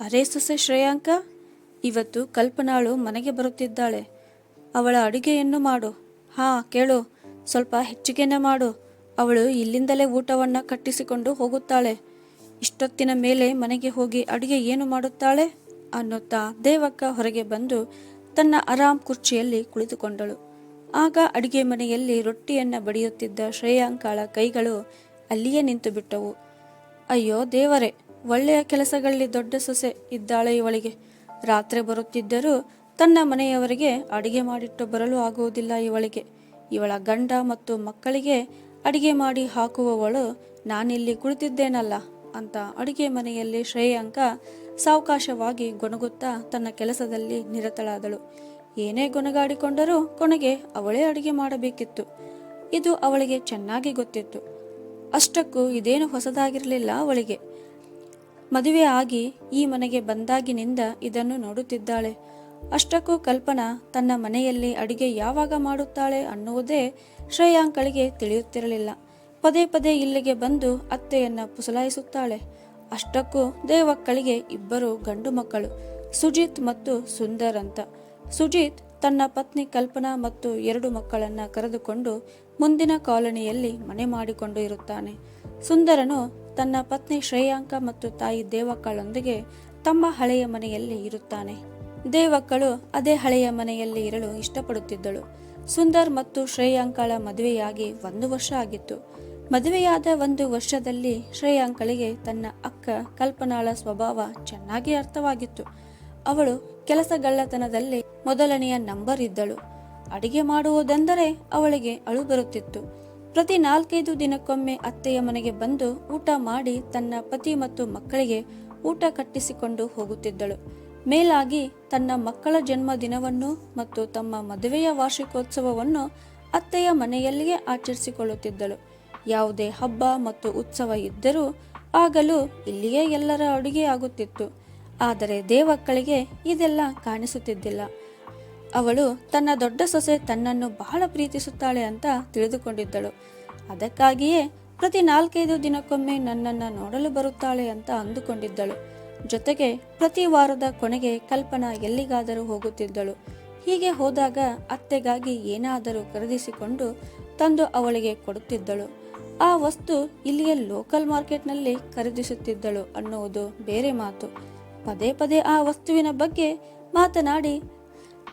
ಅರೇ ಸೊಸೆ ಶ್ರೇಯಾಂಕ? ಇವತ್ತು ಕಲ್ಪನಾಳು ಮನೆಗೆ ಬರುತ್ತಿದ್ದಾಳೆ. ಅವಳ ಅಡುಗೆಯನ್ನು ಮಾಡು. ಹಾ, ಕೇಳು. ಸ್ವಲ್ಪ ಹೆಚ್ಚಿಗೆನೇ ಮಾಡು. ಅವಳು ಇಲ್ಲಿಂದಲೇ ಊಟವನ್ನು ಕಟ್ಟಿಸಿಕೊಂಡು ಹೋಗುತ್ತಾಳೆ. ಇಷ್ಟೊತ್ತಿನ ಮೇಲೆ ಮನೆಗೆ ಹೋಗಿ ಅಡುಗೆ ಏನು ಮಾಡುತ್ತಾಳೆ? ಅನ್ನುತ್ತಾ ದೇವಕ್ಕ ಹೊರಗೆ ಬಂದು ತನ್ನ ಆರಾಮ್ ಕುರ್ಚಿಯಲ್ಲಿ ಕುಳಿತುಕೊಂಡಳು. ಆಗ ಅಡಿಗೆ ಮನೆಯಲ್ಲಿ ರೊಟ್ಟಿಯನ್ನ ಬಡಿಯುತ್ತಿದ್ದ ಶ್ರೇಯಾಂಕಾಳ ಕೈಗಳು ಅಲ್ಲಿಯೇ ನಿಂತು ಬಿಟ್ಟವು ಅಯ್ಯೋ ದೇವರೇ! ಒಳ್ಳೆಯ ಕೆಲಸಗಳಲ್ಲಿ ದೊಡ್ಡ ಸೊಸೆ ಇದ್ದಾಳೆ ಇವಳಿಗೆ. ರಾತ್ರಿ ಬರುತ್ತಿದ್ದರೂ ತನ್ನ ಮನೆಯವರಿಗೆ ಅಡಿಗೆ ಮಾಡಿಟ್ಟು ಬರಲು ಆಗುವುದಿಲ್ಲ ಇವಳಿಗೆ. ಇವಳ ಗಂಡ ಮತ್ತು ಮಕ್ಕಳಿಗೆ ಅಡಿಗೆ ಮಾಡಿ ಹಾಕುವವಳು ನಾನಿಲ್ಲಿ ಕುಳಿತಿದ್ದೇನಲ್ಲ ಅಂತ ಅಡಿಗೆ ಮನೆಯಲ್ಲಿ ಶ್ರೇಯಾಂಕ ಸಾವಕಾಶವಾಗಿ ಗೊಣಗುತ್ತಾ ತನ್ನ ಕೆಲಸದಲ್ಲಿ ನಿರತಳಾದಳು. ಏನೇ ಗೊಣಗಾಡಿಕೊಂಡರೂ ಕೊನೆಗೆ ಅವಳೇ ಅಡಿಗೆ ಮಾಡಬೇಕಿತ್ತು. ಇದು ಅವಳಿಗೆ ಚೆನ್ನಾಗಿ ಗೊತ್ತಿತ್ತು. ಅಷ್ಟಕ್ಕೂ ಇದೇನು ಹೊಸದಾಗಿರಲಿಲ್ಲ ಅವಳಿಗೆ. ಮದುವೆ ಆಗಿ ಈ ಮನೆಗೆ ಬಂದಾಗಿನಿಂದ ಇದನ್ನು ನೋಡುತ್ತಿದ್ದಾಳೆ. ಅಷ್ಟಕ್ಕೂ ಕಲ್ಪನಾ ತನ್ನ ಮನೆಯಲ್ಲಿ ಅಡಿಗೆ ಯಾವಾಗ ಮಾಡುತ್ತಾಳೆ ಅನ್ನುವುದೇ ಶ್ರೇಯಾಂಕಳಿಗೆ ತಿಳಿಯುತ್ತಿರಲಿಲ್ಲ. ಪದೇ ಪದೇ ಇಲ್ಲಿಗೆ ಬಂದು ಅತ್ತೆಯನ್ನ ಪುಸಲಾಯಿಸುತ್ತಾಳೆ. ಅಷ್ಟಕ್ಕೂ ದೇವಕ್ಕಳಿಗೆ ಇಬ್ಬರು ಗಂಡು ಮಕ್ಕಳು, ಸುಜಿತ್ ಮತ್ತು ಸುಂದರ್ ಅಂತ. ಸುಜಿತ್ ತನ್ನ ಪತ್ನಿ ಕಲ್ಪನಾ ಮತ್ತು ಎರಡು ಮಕ್ಕಳನ್ನ ಕರೆದುಕೊಂಡು ಮುಂದಿನ ಕಾಲೋನಿಯಲ್ಲಿ ಮನೆ ಮಾಡಿಕೊಂಡು ಇರುತ್ತಾನೆ. ಸುಂದರನು ತನ್ನ ಪತ್ನಿ ಶ್ರೇಯಾಂಕ ಮತ್ತು ತಾಯಿ ದೇವಕ್ಕಳೊಂದಿಗೆ ತಮ್ಮ ಹಳೆಯ ಮನೆಯಲ್ಲಿ ಇರುತ್ತಾನೆ. ದೇವಕ್ಕಳು ಅದೇ ಹಳೆಯ ಮನೆಯಲ್ಲಿ ಇರಲು ಇಷ್ಟಪಡುತ್ತಿದ್ದಳು. ಸುಂದರ್ ಮತ್ತು ಶ್ರೇಯಾಂಕಳ ಮದುವೆಯಾಗಿ ಒಂದು ವರ್ಷ ಆಗಿತ್ತು. ಮದುವೆಯಾದ ಒಂದು ವರ್ಷದಲ್ಲಿ ಶ್ರೇಯಾಂಕಳಿಗೆ ತನ್ನ ಅಕ್ಕ ಕಲ್ಪನಾಳ ಸ್ವಭಾವ ಚೆನ್ನಾಗಿ ಅರ್ಥವಾಗಿತ್ತು. ಅವಳು ಕೆಲಸಗಳ್ಳತನದಲ್ಲಿ ಮೊದಲನೆಯ ನಂಬರ್ ಇದ್ದಳು. ಅಡಿಗೆ ಮಾಡುವುದೆಂದರೆ ಅವಳಿಗೆ ಅಳು ಬರುತ್ತಿತ್ತು. ಪ್ರತಿ ನಾಲ್ಕೈದು ದಿನಕ್ಕೊಮ್ಮೆ ಅತ್ತೆಯ ಮನೆಗೆ ಬಂದು ಊಟ ಮಾಡಿ ತನ್ನ ಪತಿ ಮತ್ತು ಮಕ್ಕಳಿಗೆ ಊಟ ಕಟ್ಟಿಸಿಕೊಂಡು ಹೋಗುತ್ತಿದ್ದಳು. ಮೇಲಾಗಿ ತನ್ನ ಮಕ್ಕಳ ಜನ್ಮ ದಿನವನ್ನು ಮತ್ತು ತಮ್ಮ ಮದುವೆಯ ವಾರ್ಷಿಕೋತ್ಸವವನ್ನು ಅತ್ತೆಯ ಮನೆಯಲ್ಲಿಯೇ ಆಚರಿಸಿಕೊಳ್ಳುತ್ತಿದ್ದಳು. ಯಾವುದೇ ಹಬ್ಬ ಮತ್ತು ಉತ್ಸವ ಇದ್ದರೂ ಆಗಲೂ ಇಲ್ಲಿಯೇ ಎಲ್ಲರ ಅಡುಗೆ ಆಗುತ್ತಿತ್ತು. ಆದರೆ ದೇವಕ್ಕಳಿಗೆ ಇದೆಲ್ಲ ಕಾಣಿಸುತ್ತಿದ್ದಿಲ್ಲ. ಅವಳು ತನ್ನ ದೊಡ್ಡ ಸೊಸೆ ತನ್ನನ್ನು ಬಹಳ ಪ್ರೀತಿಸುತ್ತಾಳೆ ಅಂತ ತಿಳಿದುಕೊಂಡಿದ್ದಳು. ಅದಕ್ಕಾಗಿಯೇ ಪ್ರತಿ ನಾಲ್ಕೈದು ದಿನಕ್ಕೊಮ್ಮೆ ನನ್ನನ್ನು ನೋಡಲು ಬರುತ್ತಾಳೆ ಅಂತ ಅಂದುಕೊಂಡಿದ್ದಳು. ಜೊತೆಗೆ ಪ್ರತಿ ವಾರದ ಕೊನೆಗೆ ಕಲ್ಪನಾ ಎಲ್ಲಿಗಾದರೂ ಹೋಗುತ್ತಿದ್ದಳು. ಹೀಗೆ ಹೋದಾಗ ಅತ್ತೆಗಾಗಿ ಏನಾದರೂ ಖರೀದಿಸಿಕೊಂಡು ತಂದು ಅವಳಿಗೆ ಕೊಡುತ್ತಿದ್ದಳು. ಆ ವಸ್ತು ಇಲ್ಲಿಯ ಲೋಕಲ್ ಮಾರ್ಕೆಟ್ನಲ್ಲಿ ಖರೀದಿಸುತ್ತಿದ್ದಳು ಅನ್ನುವುದು ಬೇರೆ ಮಾತು. ಪದೇ ಪದೇ ಆ ವಸ್ತುವಿನ ಬಗ್ಗೆ ಮಾತನಾಡಿ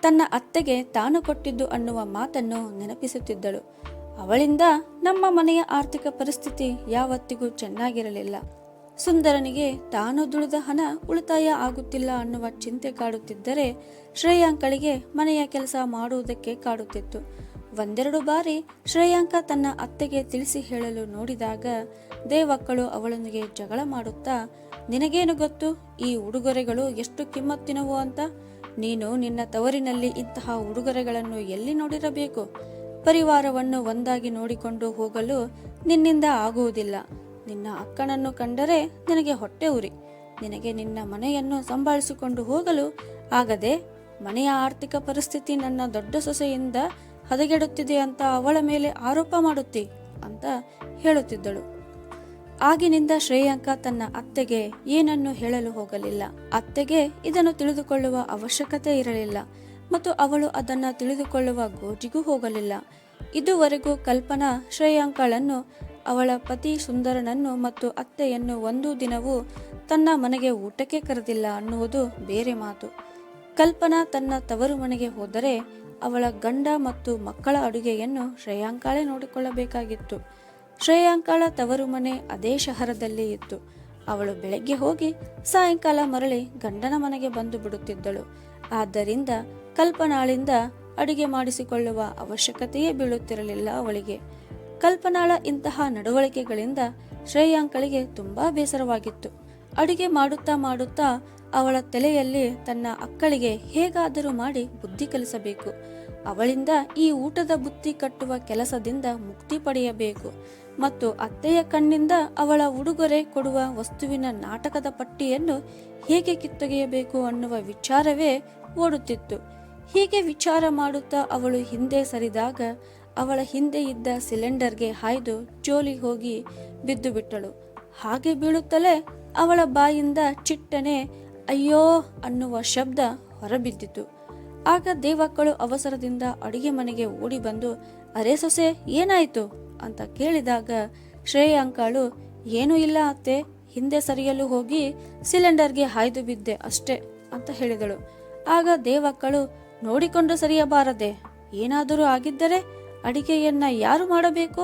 ತನ್ನ ಅತ್ತೆಗೆ ತಾನು ಕೊಟ್ಟಿದ್ದು ಅನ್ನುವ ಮಾತನ್ನು ನೆನಪಿಸುತ್ತಿದ್ದಳು. ಅವಳಿಂದ ನಮ್ಮ ಮನೆಯ ಆರ್ಥಿಕ ಪರಿಸ್ಥಿತಿ ಯಾವತ್ತಿಗೂ ಚೆನ್ನಾಗಿರಲಿಲ್ಲ. ಸುಂದರನಿಗೆ ತಾನು ದುಡಿದ ಹಣ ಉಳಿತಾಯ ಆಗುತ್ತಿಲ್ಲ ಅನ್ನುವ ಚಿಂತೆ ಕಾಡುತ್ತಿದ್ದರೆ ಶ್ರೇಯಾಂಕಳಿಗೆ ಮನೆಯ ಕೆಲಸ ಮಾಡುವುದಕ್ಕೆ ಕಾಡುತ್ತಿತ್ತು. ಒಂದೆರಡು ಬಾರಿ ಶ್ರೇಯಾಂಕ ತನ್ನ ಅತ್ತೆಗೆ ತಿಳಿಸಿ ಹೇಳಲು ನೋಡಿದಾಗ ದೇವಕ್ಕಳು ಅವಳೊಂದಿಗೆ ಜಗಳ ಮಾಡುತ್ತಾ, ನಿನಗೇನು ಗೊತ್ತು? ಈ ಉಡುಗೊರೆಗಳು ಎಷ್ಟು ಕಿಮ್ಮತ್ತಿನವು ಅಂತ? ನೀನು ನಿನ್ನ ತವರಿನಲ್ಲಿ ಇಂತಹ ಉಡುಗೊರೆಗಳನ್ನು ಎಲ್ಲಿ ನೋಡಿರಬೇಕು? ಪರಿವಾರವನ್ನು ಒಂದಾಗಿ ನೋಡಿಕೊಂಡು ಹೋಗಲು ನಿನ್ನಿಂದ ಆಗುವುದಿಲ್ಲ. ನಿನ್ನ ಅಕ್ಕನನ್ನು ಕಂಡರೆ ನಿನಗೆ ಹೊಟ್ಟೆ ಉರಿ. ನಿನಗೆ ನಿನ್ನ ಮನೆಯನ್ನು ಸಂಭಾಳಿಸಿಕೊಂಡು ಹೋಗಲು ಆಗದೆ, ಮನೆಯ ಆರ್ಥಿಕ ಪರಿಸ್ಥಿತಿ ನನ್ನ ದೊಡ್ಡ ಸೊಸೆಯಿಂದ ಹದಗೆಡುತ್ತಿದೆ ಅಂತ ಅವಳ ಮೇಲೆ ಆರೋಪ ಮಾಡುತ್ತಿ ಅಂತ ಹೇಳುತ್ತಿದ್ದಳು. ಆಗಿನಿಂದ ಶ್ರೇಯಾಂಕ ತನ್ನ ಅತ್ತೆಗೆ ಏನನ್ನು ಹೇಳಲು ಹೋಗಲಿಲ್ಲ. ಅತ್ತೆಗೆ ಇದನ್ನು ತಿಳಿದುಕೊಳ್ಳುವ ಅವಶ್ಯಕತೆ ಇರಲಿಲ್ಲ ಮತ್ತು ಅವಳು ಅದನ್ನು ತಿಳಿದುಕೊಳ್ಳುವ ಗೋಜಿಗೂ ಹೋಗಲಿಲ್ಲ. ಇದುವರೆಗೂ ಕಲ್ಪನಾ ಶ್ರೇಯಾಂಕಳನ್ನು, ಅವಳ ಪತಿ ಸುಂದರನನ್ನು ಮತ್ತು ಅತ್ತೆಯನ್ನು ಒಂದು ದಿನವೂ ತನ್ನ ಮನೆಗೆ ಊಟಕ್ಕೆ ಕರೆದಿಲ್ಲ ಅನ್ನುವುದು ಬೇರೆ ಮಾತು. ಕಲ್ಪನಾ ತನ್ನ ತವರು ಮನೆಗೆ ಹೋದರೆ ಅವಳ ಗಂಡ ಮತ್ತು ಮಕ್ಕಳ ಅಡುಗೆಯನ್ನು ಶ್ರೇಯಾಂಕಾಳೆ ನೋಡಿಕೊಳ್ಳಬೇಕಾಗಿತ್ತು. ಶ್ರೇಯಾಂಕಾಳ ತವರು ಮನೆ ಅದೇ ಶಹರದಲ್ಲೇ ಇತ್ತು. ಅವಳು ಬೆಳಗ್ಗೆ ಹೋಗಿ ಸಾಯಂಕಾಲ ಮರಳಿ ಗಂಡನ ಮನೆಗೆ ಬಂದು ಬಿಡುತ್ತಿದ್ದಳು. ಆದ್ದರಿಂದ ಕಲ್ಪನಾಳಿಂದ ಅಡಿಗೆ ಮಾಡಿಸಿಕೊಳ್ಳುವ ಅವಶ್ಯಕತೆಯೇ ಬೀಳುತ್ತಿರಲಿಲ್ಲ ಅವಳಿಗೆ. ಕಲ್ಪನಾಳ ಇಂತಹ ನಡವಳಿಕೆಗಳಿಂದ ಶ್ರೇಯಾಂಕಳಿಗೆ ತುಂಬಾ ಬೇಸರವಾಗಿತ್ತು. ಅಡುಗೆ ಮಾಡುತ್ತಾ ಮಾಡುತ್ತಾ ಅವಳ ತಲೆಯಲ್ಲಿ ತನ್ನ ಅಕ್ಕಳಿಗೆ ಹೇಗಾದರೂ ಮಾಡಿ ಬುದ್ಧಿ ಕಲಿಸಬೇಕು. ಅವಳಿಂದ ಈ ಊಟದ ಬುತ್ತಿ ಕಟ್ಟುವ ಕೆಲಸದಿಂದ ಮುಕ್ತಿ ಪಡೆಯಬೇಕು. ಮತ್ತು ಅತ್ತೆಯ ಕಣ್ಣಿಂದ ಅವಳ ಉಡುಗೊರೆ ಕೊಡುವ ವಸ್ತುವಿನ ನಾಟಕದ ಪಟ್ಟಿಯನ್ನು ಹೇಗೆ ಕಿತ್ತೊಗೆಯಬೇಕು ಅನ್ನುವ ವಿಚಾರವೇ ಓಡುತ್ತಿತ್ತು. ಹೀಗೆ ವಿಚಾರ ಮಾಡುತ್ತಾ ಅವಳು ಹಿಂದೆ ಸರಿದಾಗ ಅವಳ ಹಿಂದೆ ಇದ್ದ ಸಿಲಿಂಡರ್ಗೆ ಹಾಯ್ದು ಜೋಲಿ ಹೋಗಿ ಬಿದ್ದು ಬಿಟ್ಟಳು. ಹಾಗೆ ಬೀಳುತ್ತಲೇ ಅವಳ ಬಾಯಿಂದ ಚಿಟ್ಟನೆ ಅಯ್ಯೋ ಅನ್ನುವ ಶಬ್ದ ಹೊರಬಿದ್ದಿತು. ಆಗ ದೇವಕ್ಕಳು ಅವಸರದಿಂದ ಅಡಿಗೆ ಮನೆಗೆ ಓಡಿ ಬಂದು, ಅರೆ ಸೊಸೆ, ಏನಾಯ್ತು? ಅಂತ ಕೇಳಿದಾಗ ಶ್ರೇಯಾಂಕಾಳು ಏನೂ ಇಲ್ಲ ಅತ್ತೆ, ಹಿಂದೆ ಸರಿಯಲು ಹೋಗಿ ಸಿಲಿಂಡರ್ಗೆ ಹಾಯ್ದು ಬಿದ್ದೆ ಅಷ್ಟೇ, ಅಂತ ಹೇಳಿದಳು. ಆಗ ದೇವಕ್ಕಳು, ನೋಡಿಕೊಂಡು ಸರಿಯಬಾರದೆ, ಏನಾದರೂ ಆಗಿದ್ದರೆ ಅಡಿಗೆಯನ್ನ ಯಾರು ಮಾಡಬೇಕು?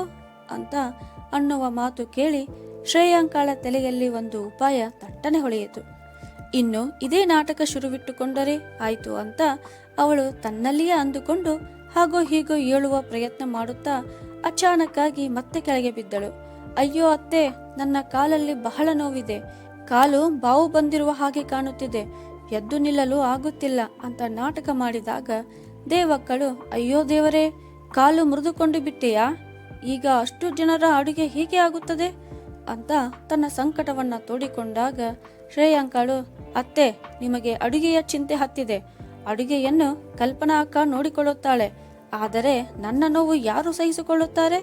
ಅಂತ ಅನ್ನುವ ಮಾತು ಕೇಳಿ ಶ್ರೇಯಾಂಕಾಳ ತಲೆಯಲ್ಲಿ ಒಂದು ಉಪಾಯ ತಟ್ಟನೆ ಹೊಳೆಯಿತು. ಇನ್ನು ಇದೇ ನಾಟಕ ಶುರುವಿಟ್ಟುಕೊಂಡರೆ ಆಯ್ತು ಅಂತ ಅವಳು ತನ್ನಲ್ಲಿಯೇ ಅಂದುಕೊಂಡು ಹಾಗೋ ಹೀಗೋ ಹೇಳುವ ಪ್ರಯತ್ನ ಮಾಡುತ್ತಾ ಅಚಾನಕ್ಕಾಗಿ ಮತ್ತೆ ಕೆಳಗೆ ಬಿದ್ದಳು. ಅಯ್ಯೋ ಅತ್ತೆ, ನನ್ನ ಕಾಲಲ್ಲಿ ಬಹಳ ನೋವಿದೆ. ಕಾಲು ಬಾವು ಬಂದಿರುವ ಹಾಗೆ ಕಾಣುತ್ತಿದೆ. ಎದ್ದು ನಿಲ್ಲಲು ಆಗುತ್ತಿಲ್ಲ ಅಂತ ನಾಟಕ ಮಾಡಿದಾಗ ದೇವಕ್ಕಳು, ಅಯ್ಯೋ ದೇವರೇ, ಕಾಲು ಮುರಿದುಕೊಂಡು ಬಿಟ್ಟೆಯಾ? ಈಗ ಅಷ್ಟು ಜನರ ಅಡುಗೆ ಹೀಗೆ ಆಗುತ್ತದೆ? ಅಂತ ತನ್ನ ಸಂಕಟವನ್ನ ತೋಡಿಕೊಂಡಾಗ ಶ್ರೇಯಾಂಕಳು, ಅತ್ತೆ, ನಿಮಗೆ ಅಡುಗೆಯ ಚಿಂತೆ ಹತ್ತಿದೆ. ಅಡುಗೆಯನ್ನು ಕಲ್ಪನಾ ಅಕ್ಕ ನೋಡಿಕೊಳ್ಳುತ್ತಾಳೆ. ಆದರೆ ನನ್ನ ನೋವು ಯಾರು ಸಹಿಸಿಕೊಳ್ಳುತ್ತಾರೆ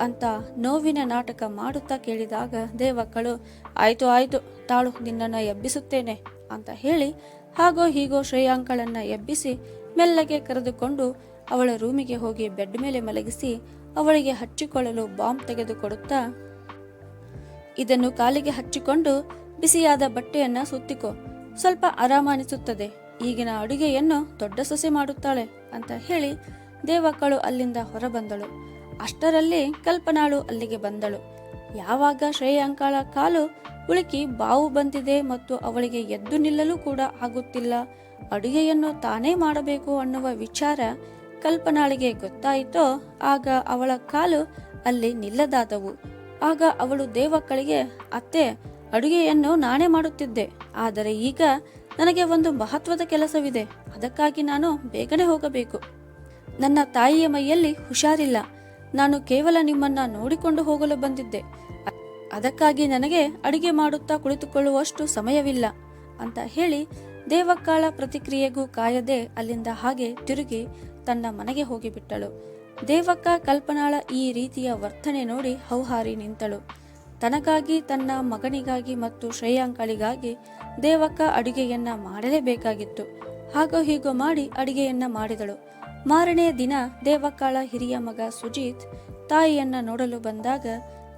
ಅಂತ ನೋವಿನ ನಾಟಕ ಮಾಡುತ್ತಾ ಕೇಳಿದಾಗ, ದೇವಕ್ಕಳು, ಆಯ್ತು ಆಯ್ತು, ತಾಳು, ನಿನ್ನನ್ನು ಎಬ್ಬಿಸುತ್ತೇನೆ ಅಂತ ಹೇಳಿ, ಹಾಗೋ ಹೀಗೋ ಶ್ರೇಯಾಂಕಳನ್ನ ಎಬ್ಬಿಸಿ ಮೆಲ್ಲಗೆ ಕರೆದುಕೊಂಡು ಅವಳ ರೂಮಿಗೆ ಹೋಗಿ ಬೆಡ್ ಮೇಲೆ ಮಲಗಿಸಿ ಅವಳಿಗೆ ಹಚ್ಚಿಕೊಳ್ಳಲು ಬಾಂಬ್ ತೆಗೆದುಕೊಡುತ್ತಾ, ಇದನ್ನು ಕಾಲಿಗೆ ಹಚ್ಚಿಕೊಂಡು ಬಿಸಿಯಾದ ಬಟ್ಟೆಯನ್ನ ಸುತ್ತಿಕೊ. ಸ್ವಲ್ಪ ಆರಾಮ ಅನಿಸುತ್ತದೆ ಈಗಿನ ಅಡುಗೆಯನ್ನು ದೊಡ್ಡ ಸೊಸೆ ಮಾಡುತ್ತಾಳೆ ಅಂತ ಹೇಳಿ ದೇವಕ್ಕಳು ಅಲ್ಲಿಂದ ಹೊರಬಂದಳು. ಅಷ್ಟರಲ್ಲಿ ಕಲ್ಪನಾಳು ಅಲ್ಲಿಗೆ ಬಂದಳು. ಯಾವಾಗ ಶ್ರೇಯಾಂಕಾಳ ಕಾಲು ಉಳುಕಿ ಬಾವು ಬಂದಿದೆ ಮತ್ತು ಅವಳಿಗೆ ಎದ್ದು ನಿಲ್ಲಲು ಕೂಡ ಆಗುತ್ತಿಲ್ಲ, ಅಡುಗೆಯನ್ನು ತಾನೇ ಮಾಡಬೇಕು ಅನ್ನುವ ವಿಚಾರ ಕಲ್ಪನಾಳಿಗೆ ಗೊತ್ತಾಯಿತೋ, ಆಗ ಅವಳ ಕಾಲು ಅಲ್ಲಿ ನಿಲ್ಲದಾದವು. ಆಗ ಅವಳು ದೇವಕ್ಕಳಿಗೆ ಅತ್ತೆ, ಅಡುಗೆಯನ್ನು ನಾನೇ ಮಾಡುತ್ತಿದ್ದೆ, ಆದರೆ ಈಗ ನನಗೆ ಒಂದು ಮಹತ್ವದ ಕೆಲಸವಿದೆ, ಅದಕ್ಕಾಗಿ ನಾನು ಬೇಗನೆ ಹೋಗಬೇಕು. ನನ್ನ ತಾಯಿಯ ಮೈಯಲ್ಲಿ ಹುಷಾರಿಲ್ಲ. ನಾನು ಕೇವಲ ನಿಮ್ಮನ್ನ ನೋಡಿಕೊಂಡು ಹೋಗಲು ಬಂದಿದ್ದೆ. ಅದಕ್ಕಾಗಿ ನನಗೆ ಅಡಿಗೆ ಮಾಡುತ್ತಾ ಕುಳಿತುಕೊಳ್ಳುವಷ್ಟು ಸಮಯವಿಲ್ಲ ಅಂತ ಹೇಳಿ ದೇವಕ್ಕಾಳ ಪ್ರತಿಕ್ರಿಯೆಗೂ ಕಾಯದೆ ಅಲ್ಲಿಂದ ಹಾಗೆ ತಿರುಗಿ ತನ್ನ ಮನೆಗೆ ಹೋಗಿಬಿಟ್ಟಳು. ದೇವಕ್ಕ ಕಲ್ಪನಾಳ ಈ ರೀತಿಯ ವರ್ತನೆ ನೋಡಿ ಹೌಹಾರಿ ನಿಂತಳು. ತನಗಾಗಿ, ತನ್ನ ಮಗನಿಗಾಗಿ ಮತ್ತು ಶ್ರೇಯಾಂಕಳಿಗಾಗಿ ದೇವಕ್ಕ ಅಡುಗೆಯನ್ನ ಮಾಡಲೇಬೇಕಾಗಿತ್ತು. ಹಾಗೋ ಹೀಗೋ ಮಾಡಿ ಅಡಿಗೆಯನ್ನ ಮಾಡಿದಳು. ಮಾರನೆಯ ದಿನ ದೇವಕ್ಕಾಳ ಹಿರಿಯ ಮಗ ಸುಜೀತ್ ತಾಯಿಯನ್ನ ನೋಡಲು ಬಂದಾಗ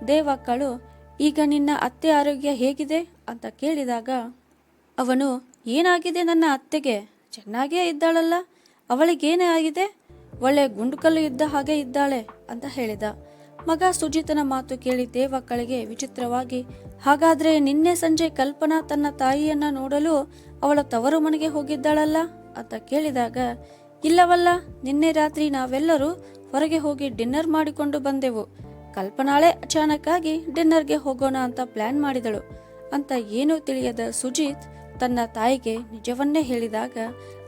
ದೇವಕ್ಕಳು ಈಗ ನಿನ್ನ ಅತ್ತೆ ಆರೋಗ್ಯ ಹೇಗಿದೆ? ಅಂತ ಕೇಳಿದಾಗ, ಅವನು, ಏನಾಗಿದೆ ನನ್ನ ಅತ್ತೆಗೆ? ಚೆನ್ನಾಗೇ ಇದ್ದಾಳಲ್ಲ? ಅವಳಿಗೇನೇ ಆಗಿದೆ? ಒಳ್ಳೆ ಗುಂಡುಕಲ್ಲು ಇದ್ದ ಹಾಗೆ ಇದ್ದಾಳೆ? ಅಂತ ಹೇಳಿದ. ಮಗ ಸುಜಿತನ ಮಾತು ಕೇಳಿ ದೇವಕ್ಕಳಿಗೆ ವಿಚಿತ್ರವಾಗಿ, ಹಾಗಾದ್ರೆ ನಿನ್ನೆ ಸಂಜೆ ಕಲ್ಪನಾ ತನ್ನ ತಾಯಿಯನ್ನ ನೋಡಲು ಅವಳ ತವರು ಮನೆಗೆ ಹೋಗಿದ್ದಾಳಲ್ಲ? ಅಂತ ಕೇಳಿದಾಗ ಇಲ್ಲವಲ್ಲ, ನಿನ್ನೆ ರಾತ್ರಿ ನಾವೆಲ್ಲರೂ ಹೊರಗೆ ಹೋಗಿ ಡಿನ್ನರ್ ಮಾಡಿಕೊಂಡು ಬಂದೆವು. ಕಲ್ಪನಾಳೆ ಅಚಾನಕ್ಕಾಗಿ ಡಿನ್ನರ್ಗೆ ಹೋಗೋಣ ಅಂತ ಪ್ಲಾನ್ ಮಾಡಿದಳು. ಅಂತ ಏನೂ ತಿಳಿಯದ ಸುಜಿತ್ ತನ್ನ ತಾಯಿಗೆ ನಿಜವನ್ನೇ ಹೇಳಿದಾಗ,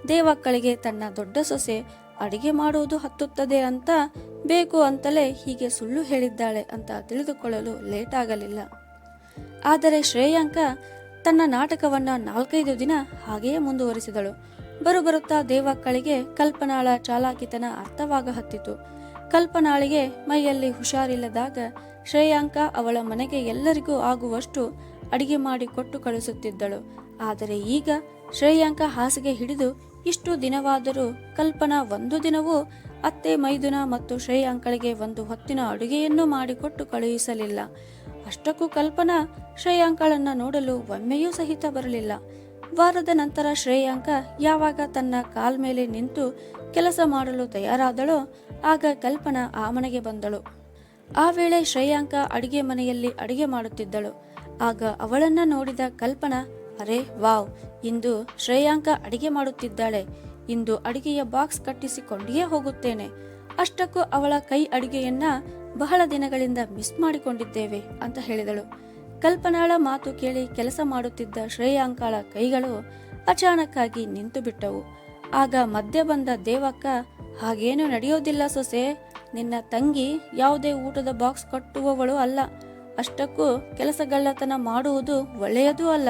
ದೇವಕ್ಕಳಿಗೆ ತನ್ನ ದೊಡ್ಡ ಸೊಸೆ ಅಡಿಗೆ ಮಾಡುವುದು ಹತ್ತುತ್ತದೆ ಅಂತ ಬೇಕು ಅಂತಲೇ ಹೀಗೆ ಸುಳ್ಳು ಹೇಳಿದ್ದಾಳೆ ಅಂತ ತಿಳಿದುಕೊಳ್ಳಲು ಲೇಟ್ ಆಗಲಿಲ್ಲ. ಆದರೆ ಶ್ರೇಯಾಂಕ ತನ್ನ ನಾಟಕವನ್ನ ನಾಲ್ಕೈದು ದಿನ ಹಾಗೆಯೇ ಮುಂದುವರಿಸಿದಳು. ಬರುಬರುತ್ತಾ ದೇವಕ್ಕಳಿಗೆ ಕಲ್ಪನಾಳ ಚಾಲಾಕಿತನ ಅರ್ಥವಾಗ ಹತ್ತಿತು. ಕಲ್ಪನಾಳಿಗೆ ಮೈಯಲ್ಲಿ ಹುಷಾರಿಲ್ಲದಾಗ ಶ್ರೇಯಾಂಕ ಅವಳ ಮನೆಗೆ ಎಲ್ಲರಿಗೂ ಆಗುವಷ್ಟು ಅಡಿಗೆ ಮಾಡಿ ಕೊಟ್ಟು ಕಳಿಸುತ್ತಿದ್ದಳು. ಆದರೆ ಈಗ ಶ್ರೇಯಾಂಕ ಹಾಸಿಗೆ ಹಿಡಿದು ಇಷ್ಟು ದಿನವಾದರೂ ಕಲ್ಪನಾ ಒಂದು ದಿನವೂ ಅತ್ತೆ ಮೈದುನ ಮತ್ತು ಶ್ರೇಯಾಂಕಳಿಗೆ ಒಂದು ಹೊತ್ತಿನ ಅಡುಗೆಯನ್ನು ಮಾಡಿಕೊಟ್ಟು ಕಳುಹಿಸಲಿಲ್ಲ. ಅಷ್ಟಕ್ಕೂ ಕಲ್ಪನಾ ಶ್ರೇಯಾಂಕಳನ್ನ ನೋಡಲು ಒಮ್ಮೆಯೂ ಸಹಿತ ಬರಲಿಲ್ಲ. ವಾರದ ನಂತರ ಶ್ರೇಯಾಂಕ ಯಾವಾಗ ತನ್ನ ಕಾಲ್ ಮೇಲೆ ನಿಂತು ಕೆಲಸ ಮಾಡಲು ತಯಾರಾದಳೋ ಆಗ ಕಲ್ಪನಾ ಆ ಮನೆಗೆ ಬಂದಳು. ಆ ವೇಳೆ ಶ್ರೇಯಾಂಕ ಅಡಿಗೆ ಮನೆಯಲ್ಲಿ ಅಡಿಗೆ ಮಾಡುತ್ತಿದ್ದಳು. ಆಗ ಅವಳನ್ನ ನೋಡಿದ ಕಲ್ಪನಾ, ಅರೆ, ವಾವ್! ಇಂದು ಶ್ರೇಯಾಂಕ ಅಡಿಗೆ ಮಾಡುತ್ತಿದ್ದಾಳೆ. ಇಂದು ಅಡಿಗೆಯ ಬಾಕ್ಸ್ ಕಟ್ಟಿಸಿಕೊಂಡಿಯೇ ಹೋಗುತ್ತೇನೆ. ಅಷ್ಟಕ್ಕೂ ಅವಳ ಕೈ ಅಡಿಗೆಯನ್ನ ಬಹಳ ದಿನಗಳಿಂದ ಮಿಸ್ ಮಾಡಿಕೊಂಡಿದ್ದೇವೆ, ಅಂತ ಹೇಳಿದಳು. ಕಲ್ಪನಾಳ ಮಾತು ಕೇಳಿ ಕೆಲಸ ಮಾಡುತ್ತಿದ್ದ ಶ್ರೇಯಾಂಕಾಳ ಕೈಗಳು ಅಚಾನಕ್ಕಾಗಿ ನಿಂತು ಬಿಟ್ಟವು ಆಗ ಮಧ್ಯೆ ಬಂದ ದೇವಕ್ಕ, ಹಾಗೇನು ನಡೆಯೋದಿಲ್ಲ ಸೊಸೆ. ನಿನ್ನ ತಂಗಿ ಯಾವುದೇ ಊಟದ ಬಾಕ್ಸ್ ಕಟ್ಟುವವಳು ಅಲ್ಲ. ಅಷ್ಟಕ್ಕೂ ಕೆಲಸಗಳ್ಳತನ ಮಾಡುವುದು ಒಳ್ಳೆಯದೂ ಅಲ್ಲ.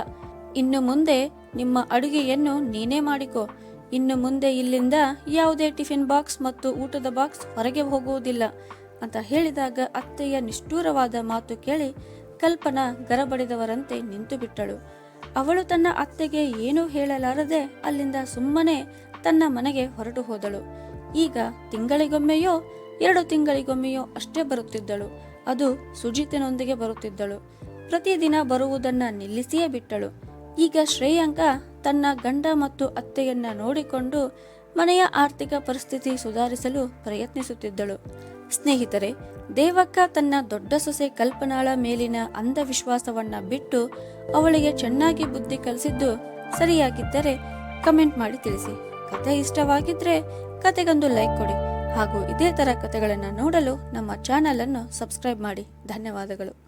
ಇನ್ನು ಮುಂದೆ ನಿಮ್ಮ ಅಡುಗೆಯನ್ನು ನೀನೇ ಮಾಡಿಕೊ. ಇನ್ನು ಮುಂದೆ ಇಲ್ಲಿಂದ ಯಾವುದೇ ಟಿಫಿನ್ ಬಾಕ್ಸ್ ಮತ್ತು ಊಟದ ಬಾಕ್ಸ್ ಹೊರಗೆ ಹೋಗುವುದಿಲ್ಲ. ಅಂತ ಹೇಳಿದಾಗ ಅತ್ತೆಯ ನಿಷ್ಠೂರವಾದ ಮಾತು ಕೇಳಿ ಕಲ್ಪನಾ ಗರಬಡಿದವರಂತೆ ನಿಂತು ಬಿಟ್ಟಳು. ಅವಳು ತನ್ನ ಅತ್ತೆಗೆ ಏನೂ ಹೇಳಲಾರದೆ ಅಲ್ಲಿಂದ ಸುಮ್ಮನೆ ತನ್ನ ಮನೆಗೆ ಹೊರಟು ಹೋದಳು. ಈಗ ತಿಂಗಳಿಗೊಮ್ಮೆಯೋ, ಎರಡು ತಿಂಗಳಿಗೊಮ್ಮೆಯೋ ಅಷ್ಟೇ ಬರುತ್ತಿದ್ದಳು. ಅದು ಸುಜಿತನೊಂದಿಗೆ ಬರುತ್ತಿದ್ದಳು. ಪ್ರತಿದಿನ ಬರುವುದನ್ನ ನಿಲ್ಲಿಸಿಯೇ ಬಿಟ್ಟಳು. ಈಗ ಶ್ರೇಯಾಂಕ ತನ್ನ ಗಂಡ ಮತ್ತು ಅತ್ತೆಯನ್ನ ನೋಡಿಕೊಂಡು ಮನೆಯ ಆರ್ಥಿಕ ಪರಿಸ್ಥಿತಿ ಸುಧಾರಿಸಲು ಪ್ರಯತ್ನಿಸುತ್ತಿದ್ದಳು. ಸ್ನೇಹಿತರೆ, ದೇವಕ್ಕ ತನ್ನ ದೊಡ್ಡ ಸೊಸೆ ಕಲ್ಪನಾಳ ಮೇಲಿನ ಅಂಧವಿಶ್ವಾಸವನ್ನ ಬಿಟ್ಟು ಅವಳಿಗೆ ಚೆನ್ನಾಗಿ ಬುದ್ಧಿ ಕಲಿಸಿದ್ದು ಸರಿಯಾಗಿದ್ದರೆ ಕಮೆಂಟ್ ಮಾಡಿ ತಿಳಿಸಿ. ಕತೆ ಇಷ್ಟವಾಗಿದ್ರೆ ಕತೆಗೊಂದು ಲೈಕ್ ಕೊಡಿ. ಹಾಗೂ ಇದೇ ತರ ಕತೆಗಳನ್ನು ನೋಡಲು ನಮ್ಮ ಚಾನೆಲ್ ಅನ್ನು ಸಬ್ಸ್ಕ್ರೈಬ್ ಮಾಡಿ. ಧನ್ಯವಾದಗಳು.